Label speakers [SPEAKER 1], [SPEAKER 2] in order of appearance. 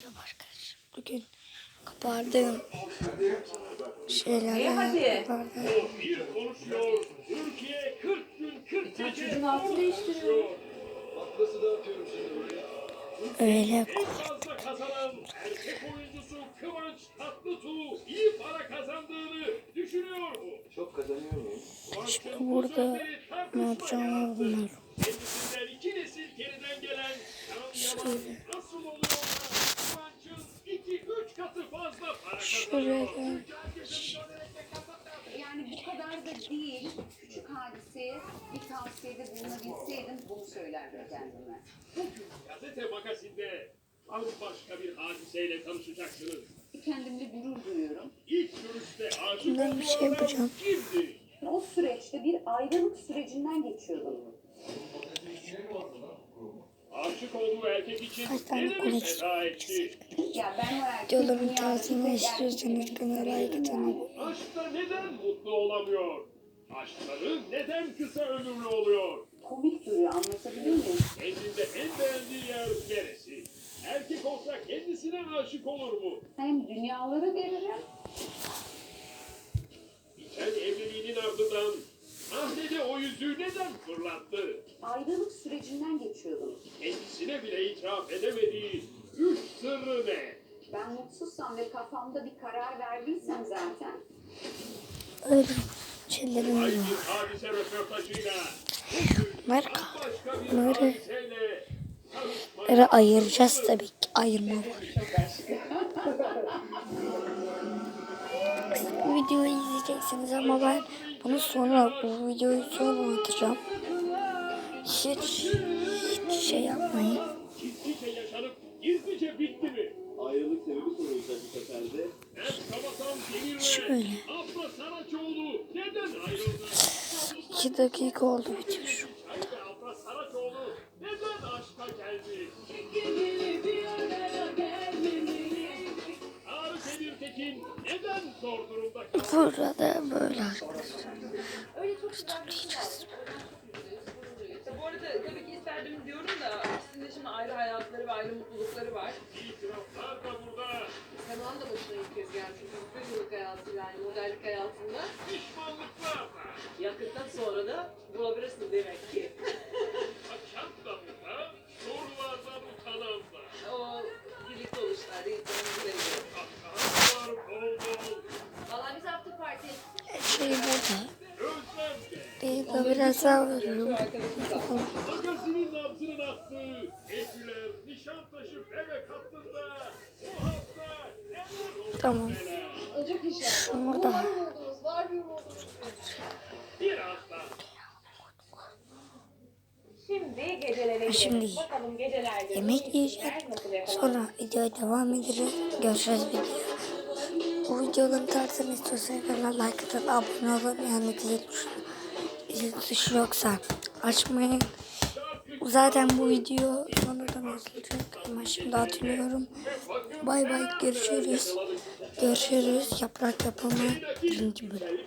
[SPEAKER 1] Merhaba arkadaşlar. Bugün kapardığım şeylerden
[SPEAKER 2] hadi.
[SPEAKER 1] kapardığım
[SPEAKER 3] Bir konuşuyor. Türkiye 40 gün 40 gece
[SPEAKER 2] çocuğun altını değiştiriyor.
[SPEAKER 1] öyle
[SPEAKER 3] En fazla kazanan erkek oyuncusu Kıvanç Tatlıtuğ
[SPEAKER 1] Şuraya
[SPEAKER 3] kazanıyor?
[SPEAKER 2] Yani bu kadar da değil. Küçük hadiseye bir tavsiyede bulunabilseydim bunu söylerdim kendime.
[SPEAKER 3] Gazete magazinde bambaşka bir hadiseyle tanışacaksınız.
[SPEAKER 2] Kendimle gurur duyuyorum.
[SPEAKER 3] İlk görüşte aşık
[SPEAKER 1] Ben bir şey yapacağım.
[SPEAKER 3] kimdi?
[SPEAKER 2] O süreçte bir ayrılık sürecinden geçiyordum.
[SPEAKER 3] Aşık olduğu erkek için
[SPEAKER 1] Kaç tane
[SPEAKER 2] dünyada
[SPEAKER 1] tarzını
[SPEAKER 2] tek
[SPEAKER 1] istiyorsanız kanala like atın.
[SPEAKER 3] Aşkta neden mutlu olamıyor? Aşkları neden kısa ömürlü oluyor?
[SPEAKER 2] komik duruyor anlatabiliyor muyum?
[SPEAKER 3] Kendinde en beğendiği yer neresi? Erkek olsa kendisine aşık olur mu?
[SPEAKER 2] Hem dünyaları veririm
[SPEAKER 3] Biten evliliğinin ardından o yüzüğü neden fırlattı?
[SPEAKER 2] ayrılık sürecinden geçiyordum.
[SPEAKER 3] Kendisine bile itiraf edemediği üç sırrı ne?
[SPEAKER 2] Ben mutsuzsam ve kafamda bir karar verdiysem zaten
[SPEAKER 1] Öyle şeylerimiz
[SPEAKER 3] Ay
[SPEAKER 1] var.
[SPEAKER 3] bir hadise röportajıyla bir
[SPEAKER 1] Bunları- Bunları ayıracağız tabii ki. Ayırma var. Bu videoyu izleyeceksiniz ama ben bunu sonra bu videoyu sonra atacağım. Hiç, hiç şey yapmayın. Şöyle. 2 dakika oldu bitiyor.
[SPEAKER 3] Abla?
[SPEAKER 1] Burada böyle arkadaşlar.
[SPEAKER 4] İşte bu arada tabii ki isterdim diyorum da ikisinin de şimdi ayrı hayatları ve ayrı mutlulukları var.
[SPEAKER 3] İtiraflar da burada.
[SPEAKER 4] Seman da başına ilk kez geldi çünkü bir yıllık hayatı yani modellik hayatında.
[SPEAKER 3] Pişmanlıklar da.
[SPEAKER 4] Yaktıktan sonra da bulabilirsin demek ki.
[SPEAKER 3] Burada. Sorulardan utanan da.
[SPEAKER 4] O birlikte oluşlar değil.
[SPEAKER 3] Kahkahalar bol bol.
[SPEAKER 4] Valla biz after party
[SPEAKER 1] Şey burada.
[SPEAKER 3] De
[SPEAKER 1] biraz daha veriyorum.
[SPEAKER 3] Magazinin nabzının attığı Eküler Nişantaşı Bebek hattında bu hafta neler oldu
[SPEAKER 1] Tamam.
[SPEAKER 3] Birazdan.
[SPEAKER 4] Şimdi gecelere
[SPEAKER 1] Şimdi
[SPEAKER 4] gidelim. Bakalım gecelerde
[SPEAKER 1] yemek
[SPEAKER 4] yapalım?
[SPEAKER 1] Sonra videoya devam edeceğiz. Görüşürüz video. Bu videoların tarzını istiyorsanız kanala like atın, abone olun. Yani zil tuşu yoksa açmayın. Zaten bu video sonradan yazılacak ama şimdi hatırlıyorum. Bay bay görüşürüz. Görüşürüz. Yaprak yapımı birinci bölüm.